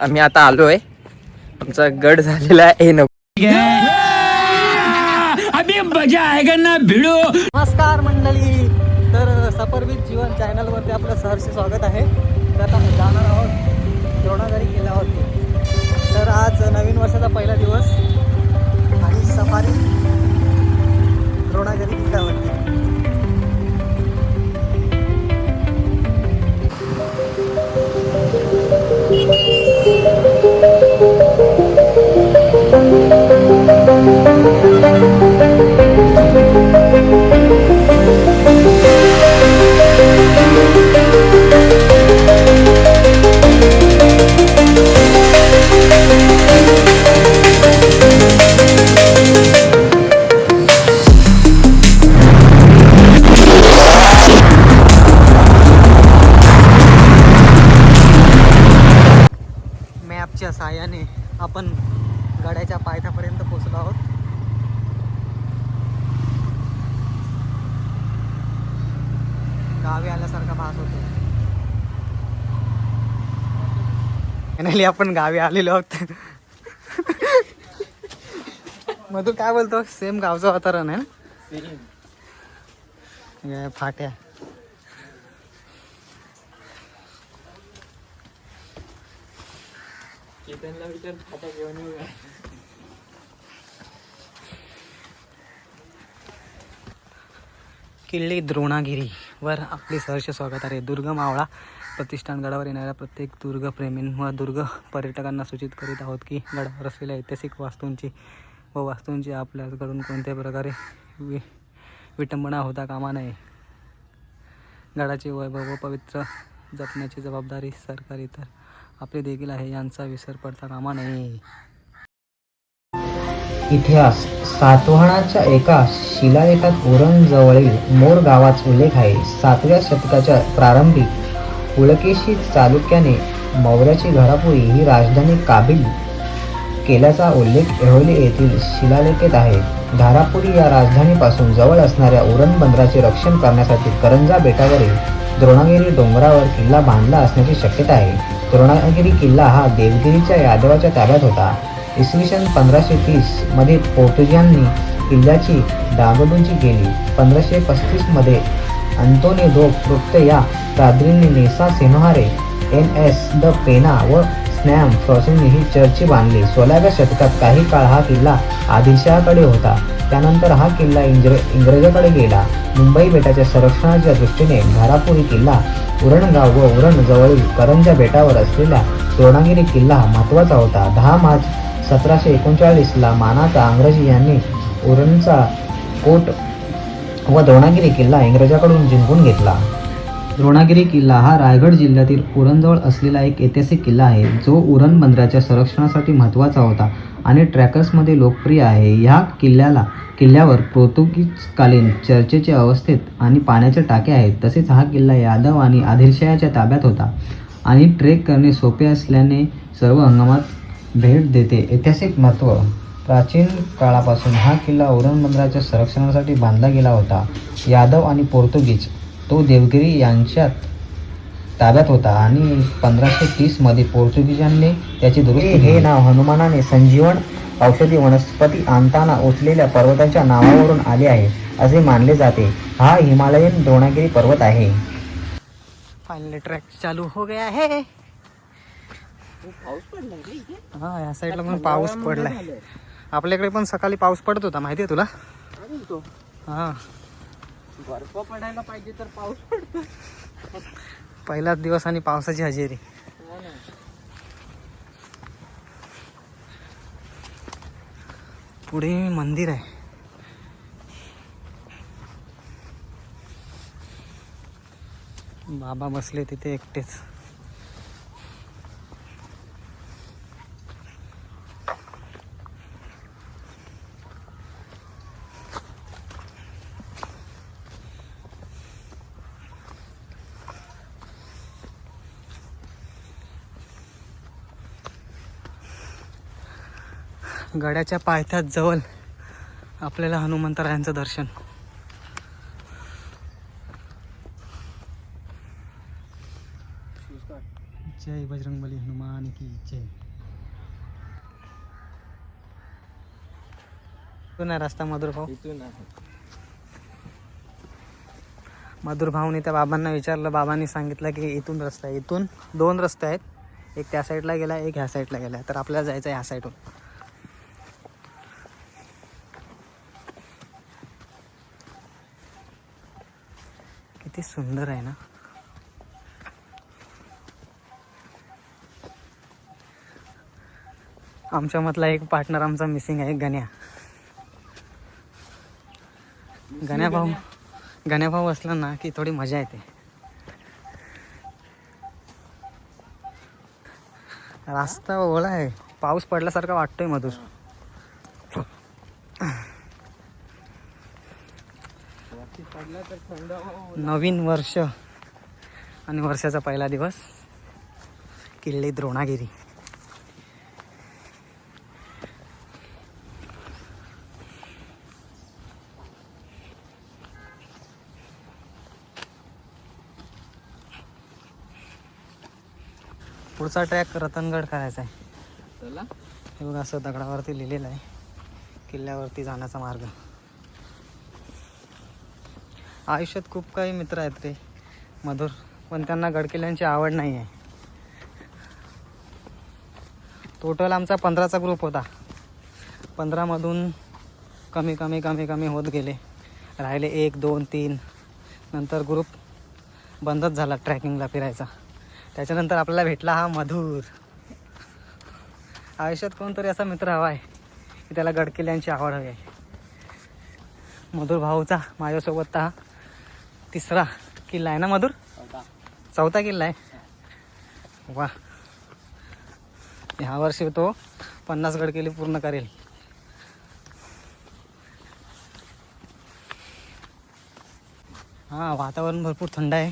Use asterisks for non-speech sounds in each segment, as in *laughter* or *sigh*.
आम्ही आता आलोय. आमचा गड झालेला आहे. नको. नमस्कार मंडळी. तर सफरविथ जीवन चॅनलवरती आपलं सहर्ष स्वागत आहे. तर आता आम्ही जाणार आहोत द्रोणाघरी गेला आहोत तर आज नवीन वर्षाचा पहिला दिवस आणि सफारी द्रोणाघरी किल्ल्यावरती. साहाय्याने आपण गड्याच्या पायथ्यापर्यंत पोहोचलो आहोत. गावी आल्यासारखा भास होतो फायनली आपण गावी आलेलो आहोत. मधू काय बोलतो? सेम गावचं वातावरण आहे ना हे फाट्या किल्ले द्रोणागिरी वर आपले सहर्ष स्वागत आहे. दुर्ग मावळा प्रतिष्ठान गडावर येणाऱ्या प्रत्येक दुर्गप्रेमीं व दुर्ग पर्यटकांना सूचित करीत आहोत की गडावर असलेल्या ऐतिहासिक वास्तूंची व वास्तूंची आपल्याकडून कोणत्याही प्रकारे वि विटंबना होता कामा नये. गडाचे वैभव व पवित्र जपण्याची जबाबदारी सरकारी तर आपले देखील आहे यांचा विसर पडता कामा नये इतिहास. सातवाहनाच्या एका शिलालेखात उरणजवळील मोर गावाचा उल्लेख आहे. सातव्या शतकाच्या प्रारंभी पुलकेशी चालुक्याने मौर्याची घरापुरी ही राजधानी काबिल केल्याचा उल्लेख एहोली येथील शिलालेखेत आहे. धारापुरी या राजधानीपासून जवळ असणाऱ्या उरण बंदराचे रक्षण करण्यासाठी करंजा बेटावरील द्रोणागिरी डोंगरावर किल्ला बांधला असण्याची शक्यता आहे. द्रोणागिरी किल्ला हा देवगिरीच्या यादवाच्या ताब्यात होता. इसवी सन पंधराशे तीसमध्ये मध्ये किल्ल्याची डागडुजी केली. पंधराशे पस्तीसमध्ये अंतोनी दो फ्रुक्ते या दादरींनी नेसा सेनोहारे एन एस द पेना व स्नॅम फ्रॉसिननी ही चर्ची बांधली. सोळाव्या शतकात काही काळ हा किल्ला आदिलशहाकडे होता. त्यानंतर हा किल्ला इंग्र इंग्रजाकडे गेला. मुंबई बेटाच्या संरक्षणाच्या दृष्टीने घारापुरी किल्ला उरणगाव व उरण जवळील करंजा बेटावर असलेला सोनागिरी किल्ला महत्त्वाचा होता. दहा मार्च सतराशे एकोणचाळीसला मानाचा अंग्रजी यांनी उरणचा कोट व द्रोणागिरी किल्ला इंग्रजाकडून जिंकून घेतला. द्रोणागिरी किल्ला हा रायगड जिल्ह्यातील उरणजवळ असलेला एक ऐतिहासिक किल्ला आहे. जो उरण बंदराच्या संरक्षणासाठी महत्त्वाचा होता आणि ट्रॅकर्समध्ये लोकप्रिय आहे. ह्या किल्ल्याला किल्ल्यावर पोर्तुगीजकालीन चर्चेचे अवस्थेत आणि पाण्याच्या टाक्या आहेत. तसेच हा किल्ला यादव आणि आदिलशाहाच्या ताब्यात होता आणि ट्रेक करणे सोपे असल्याने सर्व हंगामात भेट देते. ऐतिहासिक महत्त्व. प्राचीन काळापासून हा किल्ला उरण बंदराच्या संरक्षणासाठी बांधला गेला होता. यादव आणि पोर्तुगीज तो देवगिरी यांच्यात ताब्यात होता आणि पंधराशे तीसमध्ये पोर्तुगीजांनी त्याची दुरुस्ती हे नाव हनुमानाने संजीवन औषधी वनस्पती आणताना उचलेल्या पर्वताच्या नावावरून आले आहे असे मानले जाते. हा हिमालयन द्रोणागिरी पर्वत आहे. फायनली ट्रॅक चालू हो गया है. हा या साईडला पण पाऊस पडलाय. आपल्याकडे पण सकाळी पाऊस पडत होता माहिती आहे तुला? हा. बर्फ पडायला पाहिजे तर पाऊस पडतो. पहिलाच दिवस आणि पावसाची हजेरी. पुढे मंदिर आहे. बाबा बसले तिथे एकटेच. गड्याच्या पायथ्यात जवळ आपल्याला हनुमंतरायांचं दर्शन. जय बजरंगबली हनुमान की जय. इथून आहे रस्ता मधुरभाऊ इथून मधुरभाऊने त्या बाबांना विचारलं बाबांनी सांगितलं की इथून रस्ता आहे. इथून दोन रस्ते आहेत. एक त्या साईडला गेला एक ह्या साईडला गेला. तर आपल्याला जायचं आहे ह्या साईडवर सुंदर आहे ना. आमच्या मधला एक पार्टनर आमचा मिसिंग आहे गण्या. गण्या भाऊ गण्या भाऊ असला ना की थोडी मजा येते. रास्ता ओळा आहे. पाऊस पडल्यासारखा वाटतोय मधूर पडला तर थंड हवा नवीन वर्ष आणि वर्षाचा पहिला दिवस किल्ले द्रोणागिरी. पुढचा ट्रॅक रतनगड करायचा आहे. चला. हे बघा असं दगडावरती लिहिलेलं आहे. किल्ल्यावरती जाण्याचा मार्ग. आयुष्यात खूप काही मित्र आहेत रे. मधुर. पण त्यांना गडकिल्ल्यांची आवड नाही आहे टोटल आमचा पंधराचा ग्रुप होता. पंधरामधून कमी कमी कमी कमी होत गेले. राहिले एक दोन तीन. नंतर ग्रुप बंदच झाला ट्रॅकिंगला फिरायचा. त्याच्यानंतर आपल्याला भेटला हा मधुर. आयुष्यात कोणतरी असा मित्र हवा आहे की त्याला गडकिल्ल्यांची आवड हवी आहे. मधुर भाऊचा माझ्यासोबत हा. तिसरा किल्ला आहे ना मधुर? चौथा. किल्ला आहे. वा. ह्या वर्षी तो पन्नास गडकिल्ले पूर्ण करेल. हां वातावरण भरपूर थंड आहे.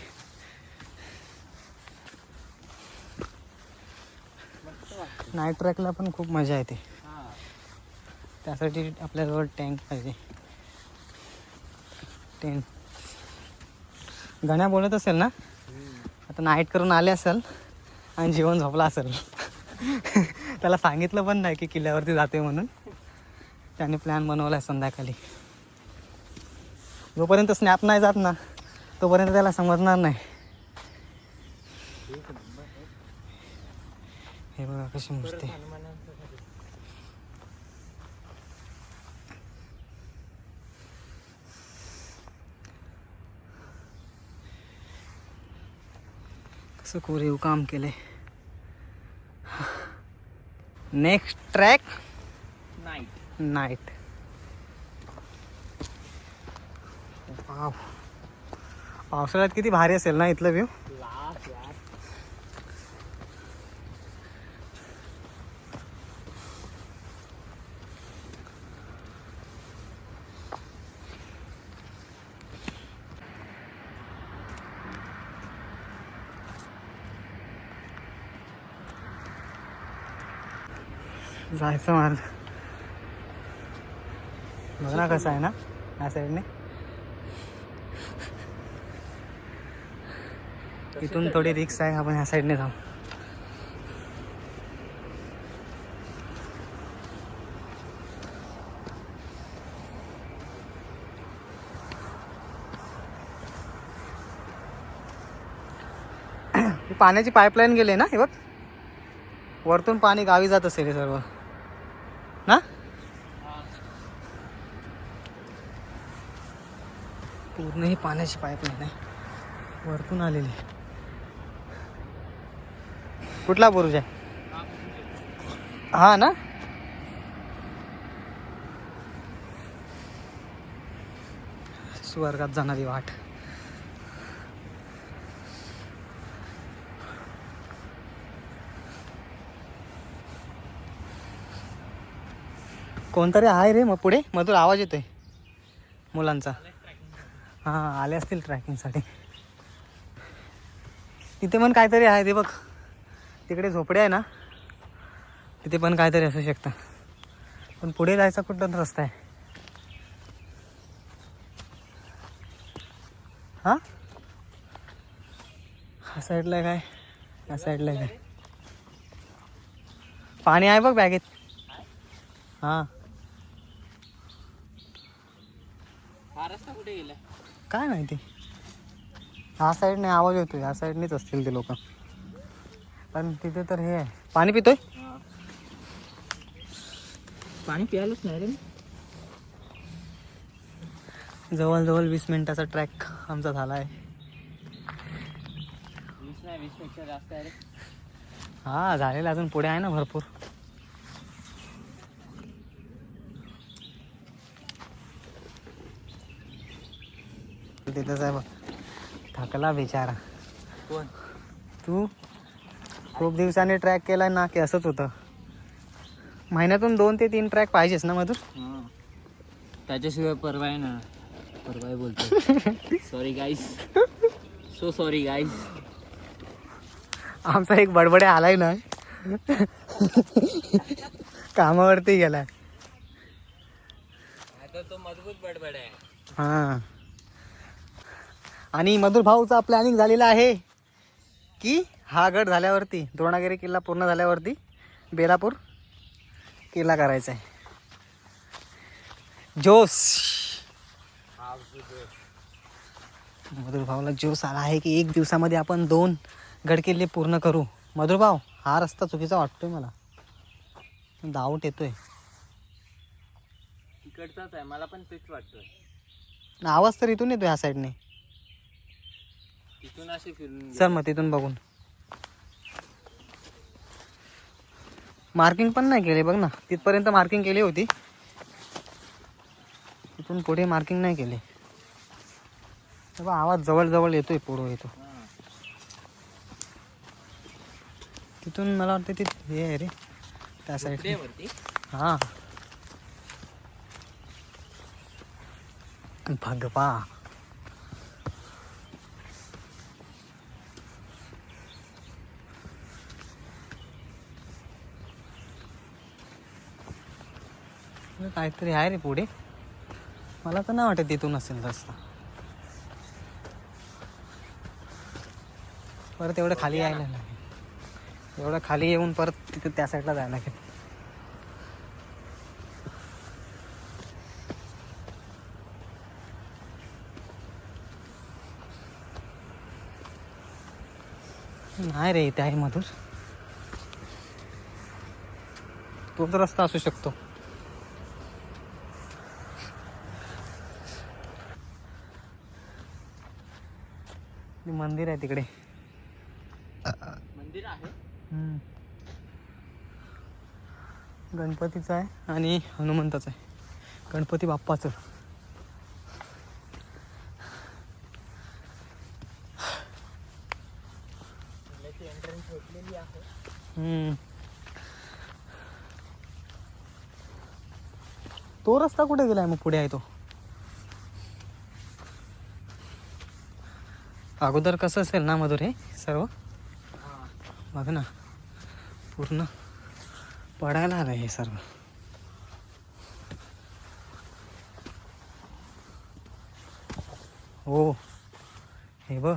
नाईट ट्रॅकला पण खूप मजा येते. त्यासाठी आपल्याजवळ टँक पाहिजे. टेंट गण्या बोलत असेल ना? आता नाईट करून आले असेल आणि जेवण झोपला असेल. *laughs* त्याला सांगितलं पण नाही की किल्ल्यावरती जाते म्हणून. त्याने प्लॅन बनवला आहे संध्याकाळी. जोपर्यंत स्नॅप नाही जात ना तोपर्यंत त्याला समजणार नाही. हे बघा कशी मूर्ती. कसं कोरीव काम केले. नेक्स्ट ट्रॅक नाईट नाईट पावसाळ्यात किती भारी असेल ना इथलं व्ह्यू लास्ट यार जायचं मार बघ ना कसं आहे ना या साईडने इथून थोडी रिक्स आहे आपण ह्या साईडने जाऊ. पाण्याची पाईपलाईन गेली ना हे बघ. वरतून पाणी गावी जात असेल सर्व ना पूर्ण ही पाण्याची पाईपलाईन आहे. वरतून आलेली. कुठला बुरुज आहे? हा ना? स्वर्गात जाणारी वाट. कोणतरी आहे रे मग पुढे? मधुर आवाज येतोय मुलांचा. हां आले असतील ट्रॅकिंगसाठी. तिथे पण काहीतरी आहे ते बघ. तिकडे झोपडे आहे ना तिथे पण काहीतरी असू शकतं. पण पुढे जायचा कुठं रस्ता आहे. हां? हा साईडला आहे काय? या साईडला आहे काय? पाणी आहे बघ बॅगेत. हां. हा रस्ता कुठे गेला काय माहिती? ह्या साईडने आवाज येतोय ह्या साईडनेच असतील ते लोक. पण तिथे तर हे आहे. पाणी पितोय? पाणी प्यायलाच नाही रे जवळजवळ वीस मिनिटाचा ट्रॅक आमचा झाला आहे वीस नाही वीसपेक्षा जास्त आहे रे. हा झालेला अजून पुढे आहे ना भरपूर. तिथंच आहे बघ थकला बिचारा. कोण? तू? खूप दिवसांनी ट्रॅक केला ना की असंच होतं. महिन्यातून दोन ते तीन ट्रॅक पाहिजेच ना मधून? त्याच्याशिवाय परवा आहे ना. परवा आहे बोलतो sorry guys so sorry guys आमचा एक बडबडे आलाय ना. कामावरती गेलाय. तो मजबूत बडबड आहे. हा. आणि मधुर भाऊचा प्लॅनिंग झालेला आहे की हा गड झाल्यावरती द्रोणागिरी किल्ला पूर्ण झाल्यावरती बेलापूर किल्ला करायचा आहे. जोश. मधुर भाऊला जोश आला आहे की एक दिवसामध्ये आपण दोन गड किल्ले पूर्ण करू. मधुर भाऊ हा रस्ता चुकीचा वाटतोय मला. डाऊट येतोय. तिकडचाच आहे मला पण तेच वाटतोय. आवाज तर इथून येतोय ह्या साईडने तिथून असे फिरून चल मग तिथून बघून. मार्किंग पण नाही केले बघ ना. तिथपर्यंत मार्किंग केली होती. तिथून पुढे मार्किंग नाही केले. आवाज जवळ जवळ येतोय पुढं येतो. तिथून मला वाटतं ते हे आहे रे. त्या साईड हा. भगवा काहीतरी आहे रे पुढे. मला तर नाही वाटत तिथून असेल रस्ता. परत एवढं खाली यायला लागेल. एवढं खाली येऊन परत तिथे त्या साईडला जायला लागेल. नाही रे इथे आहे मधुर. तोच रस्ता असू शकतो. मंदिर आहे तिकडे. मंदिर आहे. गणपतीचं आहे आणि हनुमंताचं आहे. गणपती बाप्पाचं. तो रस्ता कुठे गेलाय? मग पुढे आहे तो. अगोदर कसं असेल ना मधुर हे सर्व? बघ ना पूर्ण पडायला आलं हे सर्व. हो हे बघ.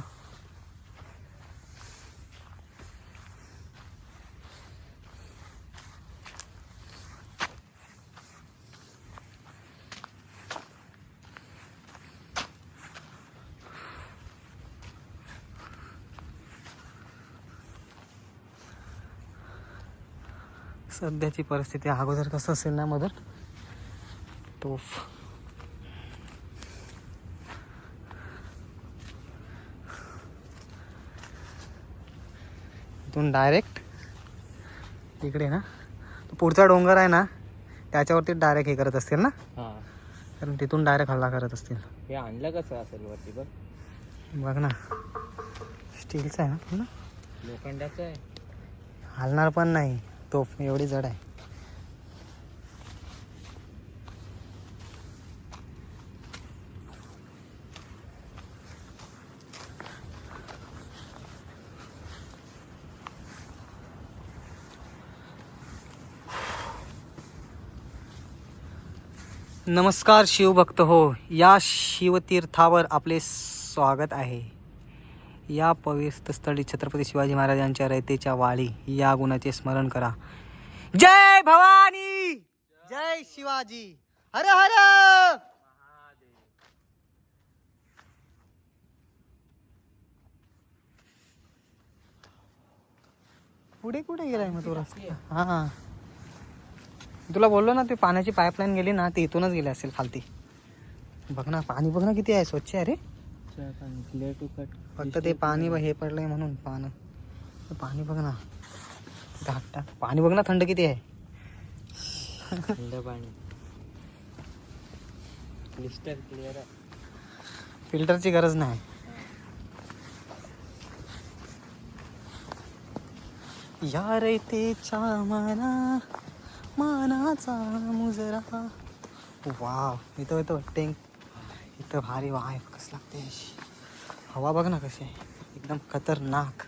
सध्याची परिस्थिती अगोदर कसं असेल ना मधुर तोफ इथून डायरेक्ट इकडे ना. तो पुढचा डोंगर आहे ना त्याच्यावरती डायरेक्ट हे करत असतील ना? हा. कारण तिथून डायरेक्ट हल्ला करत असतील. हे आणलं कसं असेल वरती बघ बघ ना. स्टीलचं आहे ना लोखंडाचं आहे. हलणार पण नाही. तोफ एवढी जड आहे. नमस्कार शिवभक्त हो. या शिवतीर्थावर आपले स्वागत आहे. या पवित्र स्थळी छत्रपती शिवाजी महाराजांच्या रयतेच्या वाळी या गुणाचे स्मरण करा. जय भवानी! जय शिवाजी! हर हर! पुढे कुठे गेलाय मग तो रस्ता? हा. तुला बोललो ना ते पाण्याची पाईपलाईन गेली ना ते इथूनच गेले असेल खालती. बघ ना पाणी बघ ना किती आहे स्वच्छ आहे रे. फक्त ते पाणी हे पडलंय म्हणून पानं. ते पाणी बघ ना. घाटा पाणी बघ ना थंड किती आहे. थंड पाणी. क्लिस्टर क्लिअर आहे. फिल्टरची गरज नाही. यार तेच्या मना मानाचा मुजरा. वाव इथं इथं टेंक इथं भारी वाय कसं लागते हवा बघ ना कशी आहे एकदम खतरनाक।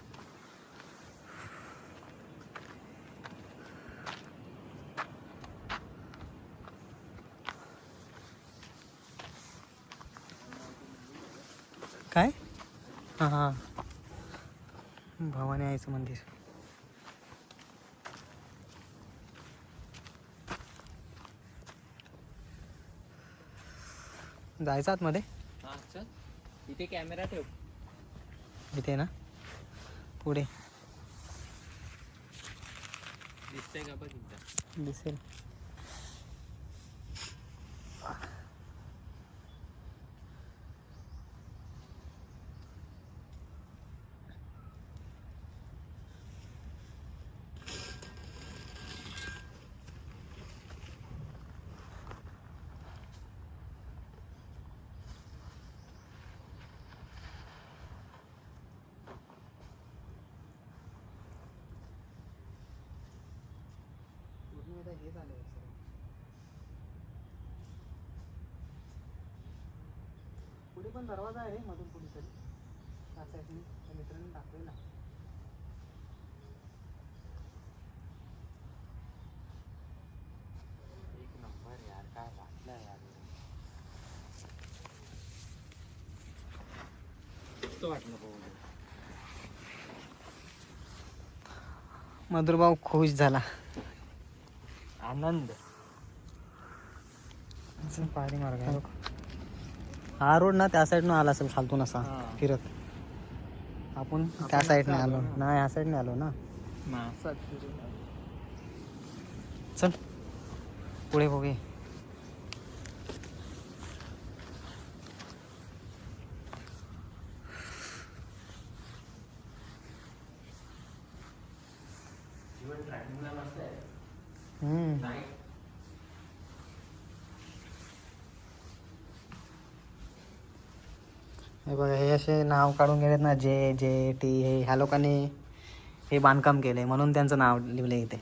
काय? हां हां। भवानी आईचं मंदिर जायचं आतमध्ये? हा चल. इथे कॅमेरा ठेव. इथे ना? पुढे. दिसतंय का बघ एकदा दिसेल. पुढे पण दरवाजा आहे मधून कुठेतरी. त्या साईडने त्या मित्रांनी टाकलेला एक नंबर यार काय वाटलं यार? मस्त वाटलं बघून मधुरभाऊ खुश झाला. आनंद. पायरी मार्ग आहे. हा रोड ना त्या साईडनं आला असेल खालतून असा हा. फिरत. आपण त्या साईडने आलो ना. नाही ह्या साईडने आलो ना. चल. पुढे बघूया. हम्म. हे बघा हे असे नाव काढून गेलेत ना जे जे टी हे ह्या लोकांनी हे बांधकाम केलंय म्हणून त्यांचं नाव लिहिलंय इथे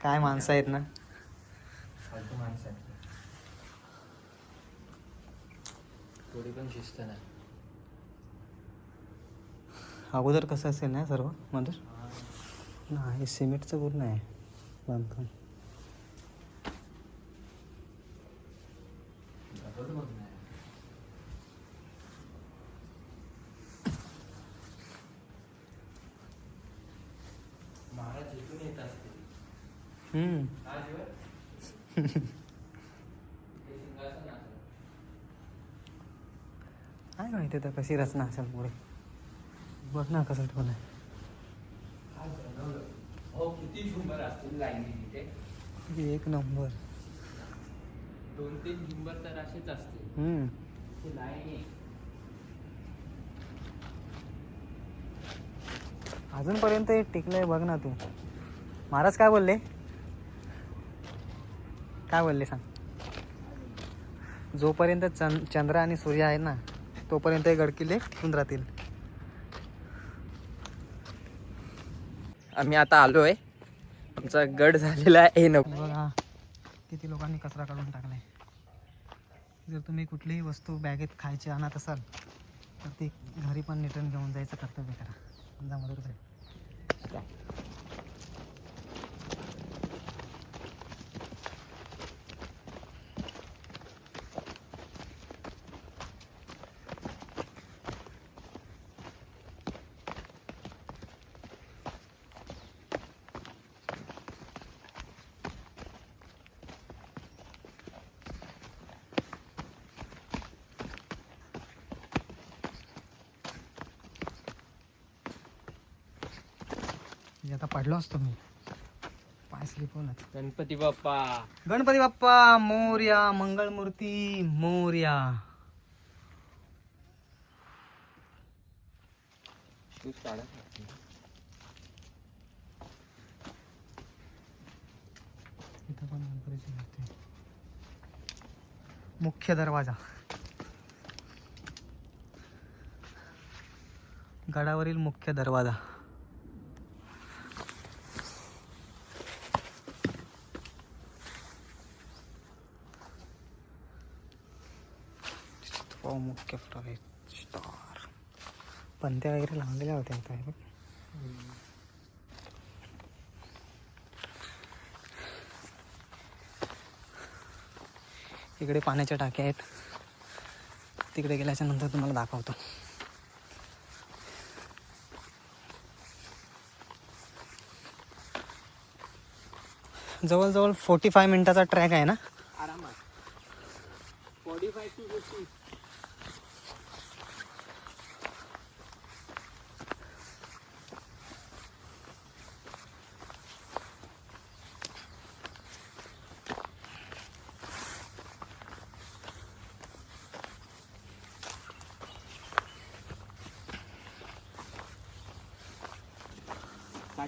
काय माणसं आहेत ना फालतू माणसं आहेत. थोडी पण शिस्त नाही अगोदर कसं असेल ना सर्व मधुर ना हे सिमेंटचं पूर्ण आहे बांधकाम. महाराज इथून येत हम्म. काय माहिती तर कशी रचना असेल पुढे? बघ ना कसं ठेवलं आहे किती झुंबर असतील लाईनी तिथे. एक नंबर. दोन तीन झुंबर तर असेच असतील. हम्म. ते लाईनी अजूनपर्यंत हे टिकलंय बघ ना तू. महाराज काय बोलले? काय बोलले सांग? जोपर्यंत चंद चंद्र आणि सूर्य आहे ना तोपर्यंत हे गडकिल्ले टिकून राहतील. आम्ही आता आलोय. आमचा गड झालेला आहे न बघा किती लोकांनी कचरा काढून टाकलाय. जर तुम्ही कुठलीही वस्तू बॅगेत खायची आणत असाल तर ती घरी पण रिटर्न घेऊन जायचं कर्तव्य करा. समजा मदत पडलो असतो मी पाय स्लिप होणार गणपती बाप्पा. गणपती बाप्पा मोर्या मंगळमूर्ती मोर्या. तूच काढा. इथं पण गणपतीची मूर्ती आहे. मुख्य दरवाजा. गडावरील मुख्य दरवाजा. तो मुख्य स्टार पंत्या वगैरे लावलेल्या होत्या आता हे इकडे पाण्याच्या टाक्या आहेत. तिकडे गेल्याच्यानंतर तुम्हाला दाखवतो. जवळजवळ फोर्टी फाय मिनिटाचा ट्रॅक आहे ना आरामात फोर्टी फाय टू फिफ्टी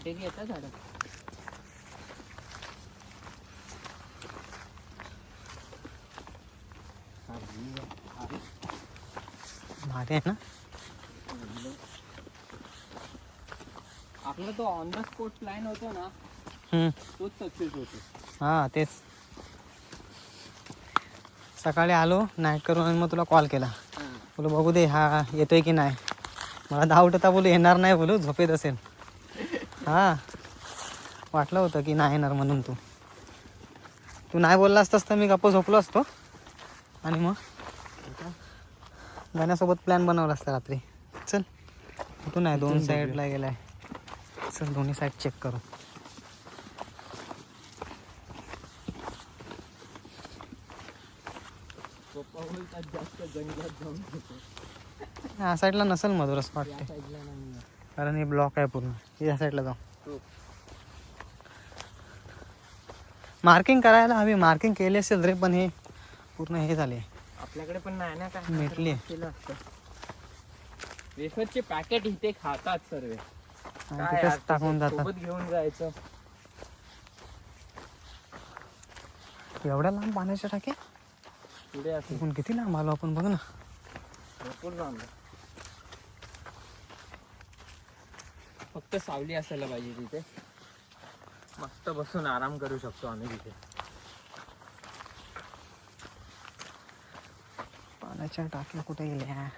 काटेरी येतात झाडं. भारी आहे ना? आपला तो ऑन द स्पॉट प्लॅन होतो ना हम्म. तोच सक्सेस होतो. हां तेच. सकाळी आलो नाईट करून आणि मग तुला कॉल. केला बोलो बघू दे हा येतोय की नाही? मला डाऊट होता बोलू येणार नाही बोलू झोपेत असेल. हां. वाटलं होतं की नाही येणार म्हणून तू. तू नाही बोलला असतास तर मी गप्प झोपलो असतो. आणि मग? गाण्यासोबत प्लॅन बनवला असता रात्री. चल. तू नाही दोन साईडला गेलाय. चल दोन्ही साईड चेक करू. पप्पा बोलतात जास्त जंगलात जाऊन घेतो या साईडला नसेल मधुर असं या वाटते कारण हे ब्लॉक आहे पूर्ण. या साईडला जाऊ. हो. मार्किंग करायला हवी. मार्किंग केली असेल रे पण हे पूर्ण हे झाले. आपल्याकडे पण नाही ना काय? असतं. वेफरचे पॅकेट इथे खातात सर्व. टाकून जातात. घेऊन जायचं. एवढ्या लांब पाण्याच्या टाक्या पुढे किती लांब आलो आपण बघ ना. भरपूर लांब फक्त सावली असायला पाहिजे तिथे. मस्त बसून आराम करू शकतो आम्ही तिथे. पाण्याच्या टाक्या कुठे गेल्या?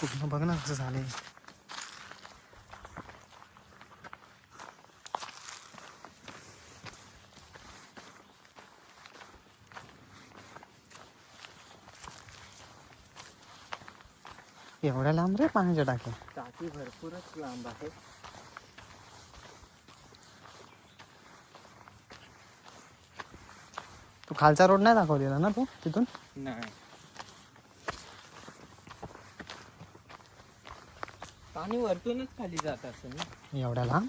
पूर्ण बघ ना कसं झाले एवढ्या लांब रे पाण्याच्या टाक्या? टाकी भरपूरच लांब आहे. तू खालचा रोड नाही दाखवलेला ना तू तिथून? नाही. पाणी वरतूनच खाली जात असं ना? एवढ्या लांब?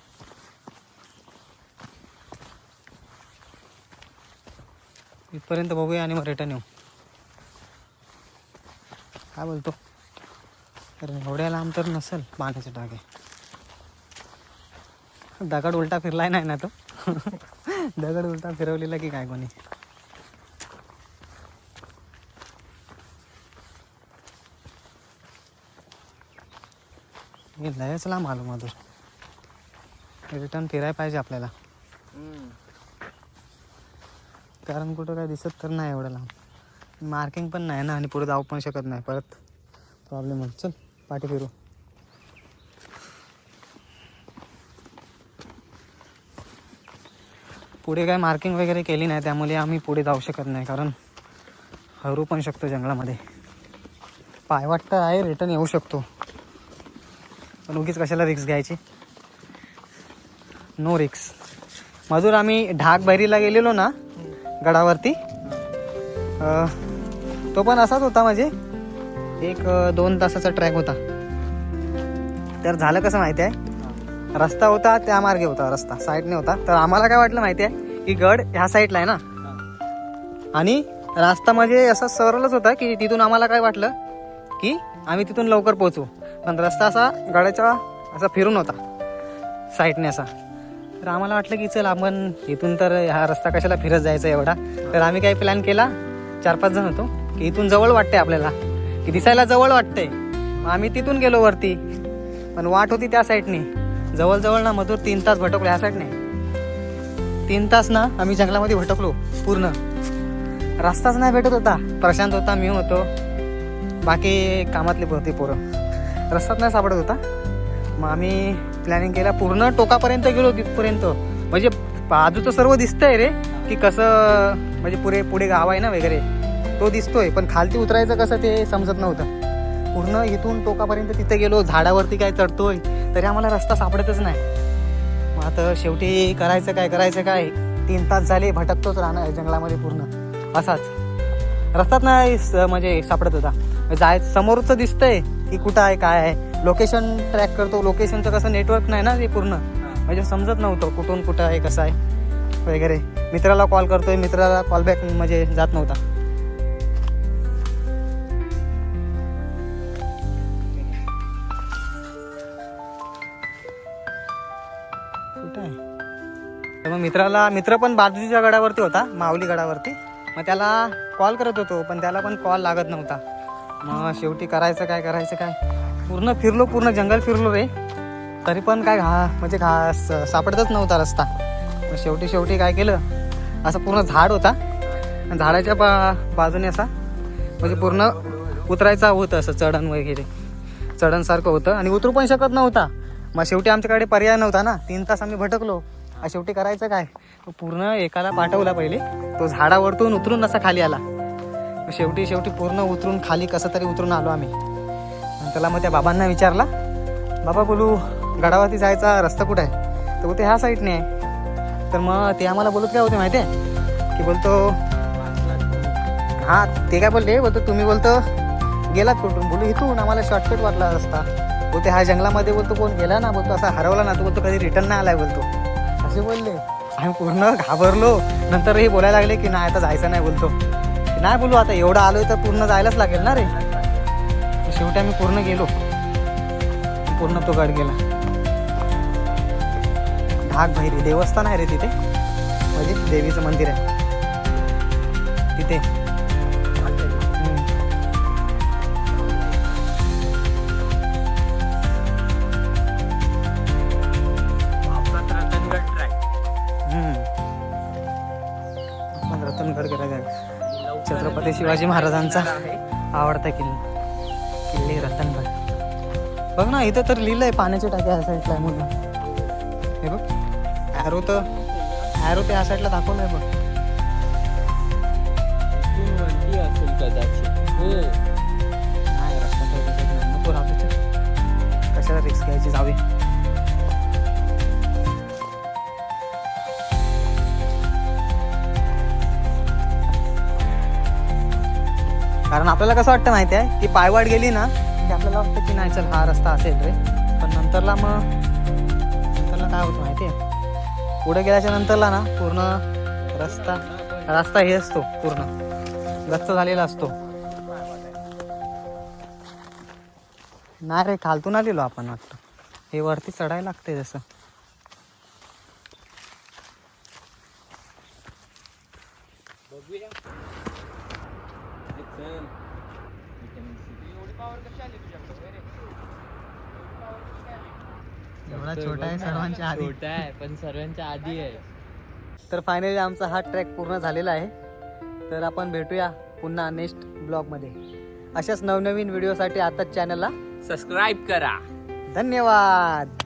इथपर्यंत बघूया आणि मग रिटर्न येऊ काय बोलतो? तर एवढ्या लांब तर नसेल पाण्याचे टाके दगड उलटा फिरलाय नाही ना तो? *laughs* दगड उलटा फिरवलेला की काय कोणी? हे लयच लांब आलो मधूर रिटर्न फिरायला पाहिजे आपल्याला. कारण कुठं काय दिसत तर नाही एवढं लांब. मार्किंग पण नाही ना आणि पुढे जाऊ पण शकत नाही. परत प्रॉब्लेम होईल. चल. पाठी फिरू. पुढे काय मार्किंग वगैरे केली नाही त्यामुळे आम्ही पुढे जाऊ शकत नाही कारण हरू पण शकतो जंगलामध्ये. पाय वाटतं आहे रिटर्न येऊ शकतो. पण उगीच कशाला रिक्स घ्यायची? नो रिक्स मजूर आम्ही ढाक बहिरीला गेलेलो ना गडावरती. तो पण असाच होता म्हणजे. एक दोन तासाचा ट्रॅक होता. तर झालं कसं माहिती आहे? रस्ता होता त्या मार्गे होता रस्ता. साईडने होता. तर आम्हाला काय वाटलं माहिती आहे? की गड ह्या साईडला आहे ना? आणि रास्ता म्हणजे असा सरळच होता की तिथून आम्हाला काय वाटलं? की आम्ही तिथून लवकर पोहोचू. पण रस्ता असा गडाचा असा फिरून होता. साईडने असा. तर आम्हाला वाटलं की चल आपण इथून तर हा रस्ता कशाला फिरत जायचा एवढा? तर आम्ही काय प्लॅन केला? चार पाच जण होतो. की इथून जवळ वाटते आपल्याला. की दिसायला जवळ वाटते मग आम्ही तिथून गेलो वरती. पण वाट होती त्या साईडने. जवळजवळ ना मधुर तीन तास भटकलो ह्या साईडने. तीन तास ना आम्ही जंगलामध्ये भटकलो पूर्ण. रस्ताच नाही भेटत होता. प्रशांत होता मी होतो. बाकी कामातले होते पोरं. रस्ताच नाही सापडत होता. मग आम्ही प्लॅनिंग केला पूर्ण टोकापर्यंत गेलो तिथपर्यंत. म्हणजे बाजूचं सर्व दिसतंय रे की कसं म्हणजे पुरे पुढे गाव आहे ना वगैरे. तो दिसतोय पण खालती उतरायचं कसं ते समजत नव्हतं. पूर्ण इथून टोकापर्यंत तिथे गेलो झाडावरती काय चढतोय तरी आम्हाला रस्ता सापडतच नाही. मग आता शेवटी करायचं काय करायचं काय? तीन तास झाले भटकतोच राहणार जंगलामध्ये पूर्ण. असाच. रस्ताच नाही स- म्हणजे सापडत होता. जाय समोरचं दिसतंय की कुठं आहे काय आहे. लोकेशन ट्रॅक करतो लोकेशनचं कसं नेटवर्क नाही ना ते पूर्ण. म्हणजे समजत नव्हतं कुठून कुठं आहे कसं आहे वगैरे. मित्राला कॉल करतोय मित्राला कॉल बॅक म्हणजे जात नव्हता. मित्राला मित्र पण बाजूच्या गडावरती होता माऊली गडावरती. मग त्याला कॉल करत होतो पण त्याला पण कॉल लागत नव्हता. मग शेवटी करायचं काय करायचं काय? पूर्ण फिरलो पूर्ण जंगल फिरलो रे. तरी पण काय घा म्हणजे घा सापडतच नव्हता रस्ता. मग शेवटी शेवटी काय केलं? असं पूर्ण झाड होता. झाडाच्या बा बाजूने असा म्हणजे पूर्ण उतरायचा होतं असं चढण वगैरे. चढणसारखं होतं. आणि उतरू पण शकत नव्हता. मग शेवटी आमच्याकडे पर्याय नव्हता ना. तीन तास आम्ही भटकलो. आ शेवटी करायचं काय? तो पूर्ण एकाला पाठवला पहिले. तो झाडावरतून उतरून असा खाली आला. शेवटी शेवटी पूर्ण उतरून खाली कसं तरी उतरून आलो आम्ही. त्याला मग त्या बाबांना विचारला बाबा बोलू गडावरती जायचा रस्ता कुठं आहे? तर बोलते ह्या साईडने आहे. तर मग ते आम्हाला बोलत काय होते माहिती आहे की बोलतो हां ते काय बोलले? बोलतो तुम्ही बोलतो गेलात कुठून? बोलू इथून. आम्हाला शॉर्टकट वाटला रस्ता. बोलते हा जंगलामध्ये बोलतो कोण गेला ना? बोलतो असा हरवला ना. तो बोलतो कधी रिटर्न नाही आलाय बोलतो. असे बोलले आम्ही पूर्ण घाबरलो. नंतर हे बोलायला लागले की नाही आता जायचं नाही बोलतो. नाही बोलू आता एवढं आलोय तर पूर्ण जायलाच लागेल ना रे. शेवटी आम्ही पूर्ण गेलो. पूर्ण तो गड गेला. ढाक भैरी देवस्थान आहे रे तिथे. म्हणजे देवीचं मंदिर आहे. तिथे. शिवाजी महाराजांचा आवडता किल्ला. किल्ले रतनगड. बघ ना इथं तर लिहिलं आहे पाण्याच्या टाक्या या साईडला आहे म्हणून हे बघ ॲरो तर ॲरो त्या साईडला दाखवलंय बघ असेल कदाचित नाही रस्ता नको राहू कशाला रिक्स घ्यायची जावे? कारण आपल्याला कसं वाटतं माहिती आहे? की पायवाट गेली ना की आपल्याला वाटतं की नाही चल हा रस्ता असेल रे. पण नंतरला मग नंतरला काय होतं माहिती आहे? पुढे गेल्याच्या नंतरला ना पूर्ण रस्ता रस्ता हे असतो पूर्ण. गच्च झालेला असतो. नाही रे खालतून आलेलो आपण वाटतं. हे वरती चढायला लागते जसं बघूया चल Vitamin C. एवढी पावर कशी आली तुझ्याकडे रे? एवढा छोटा आहे सर्वांच्या आधी. छोटा आहे पण सर्वांच्या आधी आहे. तर फायनली आमचा हा ट्रॅक पूर्ण झालेला आहे. तर आपण भेटूया पुन्हा नेक्स्ट ब्लॉगमध्ये अशाच नवनवीन व्हिडिओसाठी आताच चॅनलला सबस्क्राईब करा. धन्यवाद!